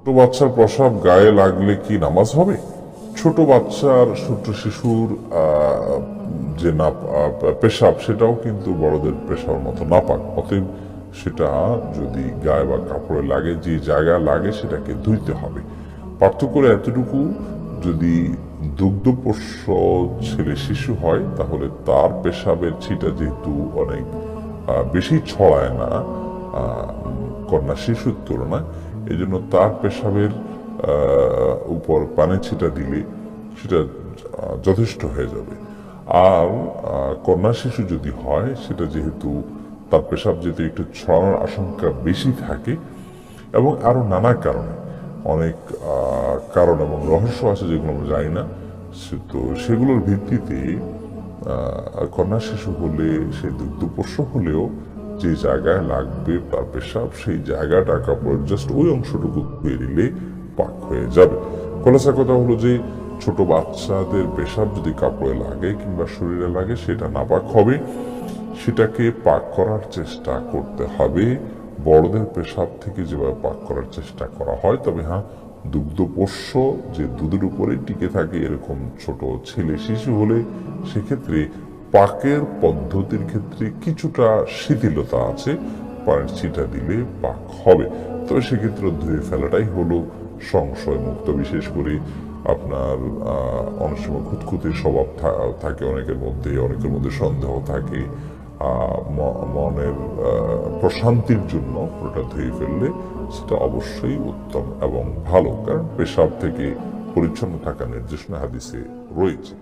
ছোট বাচ্চার প্রসাব গায়ে লাগলে কি নামাজ হবে? ছোট বাচ্চার ছোট শিশুর যে না পেশাব, সেটাও কিন্তু বড়দের পেশার মতো নাপাক। অতএব সেটা যদি গায়ে বা কাপড়ে লাগে, যে জায়গায় লাগে সেটাকে ধুইতে হবে। পার্থক্য এতটুকু, যদি দুগ্ধপোষ্য ছেলে শিশু হয়, তাহলে তার পেশাবের ছিটা যেহেতু অনেক বেশি ছড়ায় না কন্যা শিশুর তুলনায় এই জন্য তার পেশাবের উপর পানি ছিটা দিলে সেটা যথেষ্ট হয়ে যাবে। আর কন্যা শিশু যদি হয়, সেটা যেহেতু তার পেশাব যেহেতু একটু ছড়ানোর আশঙ্কা বেশি থাকে এবং আরও নানা কারণে, অনেক কারণ এবং রহস্য আছে যেগুলো আমরা জানি না, সে- তো সেগুলোর ভিত্তিতে কন্যা শিশু হলে, সে দুগ্ধপোষ্য হলেও যে জায়গায় লাগবে বা পেশাব সেই জায়গাটা কাপড়ের জাস্ট ওই অংশটুকু ধুয়ে দিলে পাক হয়ে যাবে। খোলাসা কথা হলো যে ছোট বাচ্চাদের পেশাব যদি কাপড়ে লাগে কিংবা শরীরে লাগে, সেটা নাপাক হবে। সেটাকে পাক করার চেষ্টা করতে হবে। বড়দের পেশাব থেকে যেভাবে পাক করার চেষ্টা করা হয়, তবে হ্যাঁ দুগ্ধপোষ্য যে দুধের উপরে টিকে থাকে এরকম ছোট ছেলে শিশু হলে সেক্ষেত্রে পাকের পদ্ধতির ক্ষেত্রে কিছুটা শিথিলতা আছে পানির ছিটা দিলে পাক হবে। তবে সেক্ষেত্রে ধুয়ে ফেলাটাই হলো সংশয় মুক্ত বিশেষ করে আপনার অনেক সময় খুঁতখুঁতে স্বভাব থাকে অনেকের মধ্যে অনেকের মধ্যে সন্দেহ থাকে। মনের প্রশান্তির জন্য ওটা ধুয়ে ফেললে সেটা অবশ্যই উত্তম এবং ভালো। কারণ পেশাব থেকে পরিচ্ছন্ন থাকা নির্দেশনা হাদিসে রয়েছে।